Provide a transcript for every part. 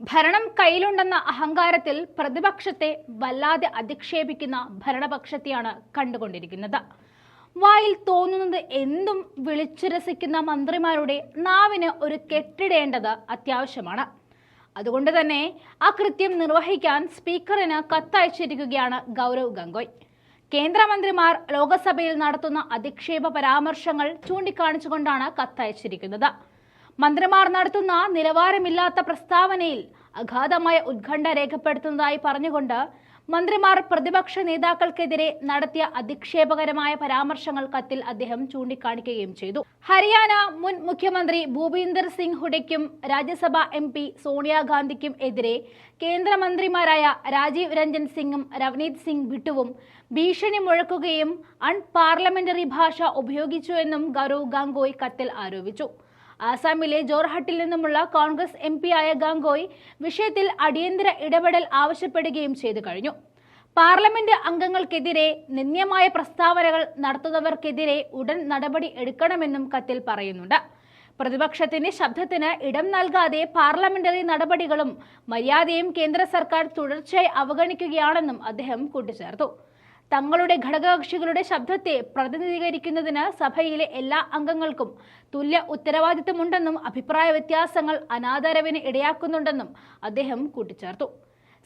ഭരണം കയ്യിലുണ്ടെന്ന അഹങ്കാരത്തിൽ പ്രതിപക്ഷത്തെ വല്ലാതെ അധിക്ഷേപിക്കുന്ന ഭരണപക്ഷത്തെയാണ് കണ്ടുകൊണ്ടിരിക്കുന്നത്. വായിൽ തോന്നുന്നത് എന്തും വിളിച്ചുരസിക്കുന്ന മന്ത്രിമാരുടെ നാവിന് ഒരു കെട്ടിടേണ്ടത് അത്യാവശ്യമാണ്. അതുകൊണ്ട് തന്നെ ആ കൃത്യം നിർവഹിക്കാൻ സ്പീക്കറിന് കത്തയച്ചിരിക്കുകയാണ് ഗൗരവ് ഗംഗോയ്. കേന്ദ്രമന്ത്രിമാർ ലോകസഭയിൽ നടത്തുന്ന അധിക്ഷേപ പരാമർശങ്ങൾ ചൂണ്ടിക്കാണിച്ചുകൊണ്ടാണ് കത്തയച്ചിരിക്കുന്നത്. മന്ത്രിമാർ നടത്തുന്ന നിലവാരമില്ലാത്ത പ്രസ്താവനയിൽ അഗാധമായ ഉത്കണ്ഠ രേഖപ്പെടുത്തുന്നതായി പറഞ്ഞുകൊണ്ട് മന്ത്രിമാർ പ്രതിപക്ഷ നേതാക്കൾക്കെതിരെ നടത്തിയ അധിക്ഷേപകരമായ പരാമർശങ്ങൾ കത്തിൽ അദ്ദേഹം ചൂണ്ടിക്കാണിക്കുകയും ചെയ്തു. ഹരിയാന മുൻ മുഖ്യമന്ത്രി ഭൂപീന്ദർ സിംഗ് ഹുഡയ്ക്കും രാജ്യസഭാ എം പി സോണിയാഗാന്ധിക്കും എതിരെ കേന്ദ്രമന്ത്രിമാരായ രാജീവ് രഞ്ജൻ സിംഗും രവനീത് സിംഗ് ബിട്ടുവും ഭീഷണി മുഴക്കുകയും അൺപാർലമെന്ററി ഭാഷ ഉപയോഗിച്ചു എന്നും ഗൗരവ് ഗാംഗോയ് കത്തിൽ ആരോപിച്ചു. ആസാമിലെ ജോർഹട്ടിൽ നിന്നുമുള്ള കോൺഗ്രസ് എം ആയ ഗാംഗോയ് വിഷയത്തിൽ അടിയന്തര ഇടപെടൽ ആവശ്യപ്പെടുകയും ചെയ്തു കഴിഞ്ഞു. പാർലമെന്റ് അംഗങ്ങൾക്കെതിരെ നിന്ദ്യമായ പ്രസ്താവനകൾ നടത്തുന്നവർക്കെതിരെ ഉടൻ നടപടി എടുക്കണമെന്നും കത്തിൽ പറയുന്നുണ്ട്. പ്രതിപക്ഷത്തിന്റെ ശബ്ദത്തിന് ഇടം നൽകാതെ പാർലമെന്ററി നടപടികളും മര്യാദയും കേന്ദ്ര സർക്കാർ തുടർച്ചയായി അവഗണിക്കുകയാണെന്നും അദ്ദേഹം കൂട്ടിച്ചേർത്തു. തങ്ങളുടെ ഘടകകക്ഷികളുടെ ശബ്ദത്തെ പ്രതിനിധീകരിക്കുന്നതിന് സഭയിലെ എല്ലാ അംഗങ്ങൾക്കും തുല്യ ഉത്തരവാദിത്തമുണ്ടെന്നും അഭിപ്രായ വ്യത്യാസങ്ങൾ അനാദരവിന് ഇടയാക്കുന്നുണ്ടെന്നും അദ്ദേഹം കൂട്ടിച്ചേർത്തു.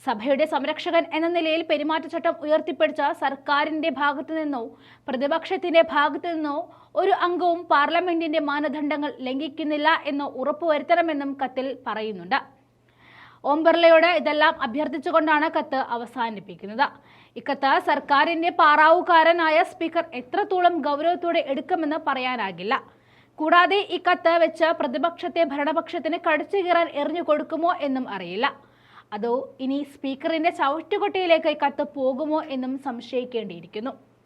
സഭയുടെ സംരക്ഷകൻ എന്ന നിലയിൽ പെരുമാറ്റച്ചട്ടം ഉയർത്തിപ്പിടിച്ച സർക്കാരിന്റെ ഭാഗത്തു നിന്നോ പ്രതിപക്ഷത്തിന്റെ ഭാഗത്തു നിന്നോ ഒരു അംഗവും പാർലമെന്റിന്റെ മാനദണ്ഡങ്ങൾ ലംഘിക്കുന്നില്ല എന്ന് ഉറപ്പുവരുത്തണമെന്നും കത്തിൽ പറയുന്നുണ്ട്. ഓം ബിർളയോട് ഇതെല്ലാം അഭ്യർത്ഥിച്ചുകൊണ്ടാണ് കത്ത് അവസാനിപ്പിക്കുന്നത്. ഇക്കത്ത് സർക്കാരിന്റെ പാറാവുകാരനായ സ്പീക്കർ എത്രത്തോളം ഗൗരവത്തോടെ എടുക്കുമെന്ന് പറയാനാകില്ല. കൂടാതെ ഈ കത്ത് വെച്ച് പ്രതിപക്ഷത്തെ ഭരണപക്ഷത്തിന് കടിച്ചു കീറാൻ എറിഞ്ഞു കൊടുക്കുമോ എന്നും അറിയില്ല. അതോ ഇനി സ്പീക്കറിന്റെ ചവിട്ടുകൊട്ടയിലേക്ക് ഈ കത്ത് പോകുമോ എന്നും സംശയിക്കേണ്ടിയിരിക്കുന്നു.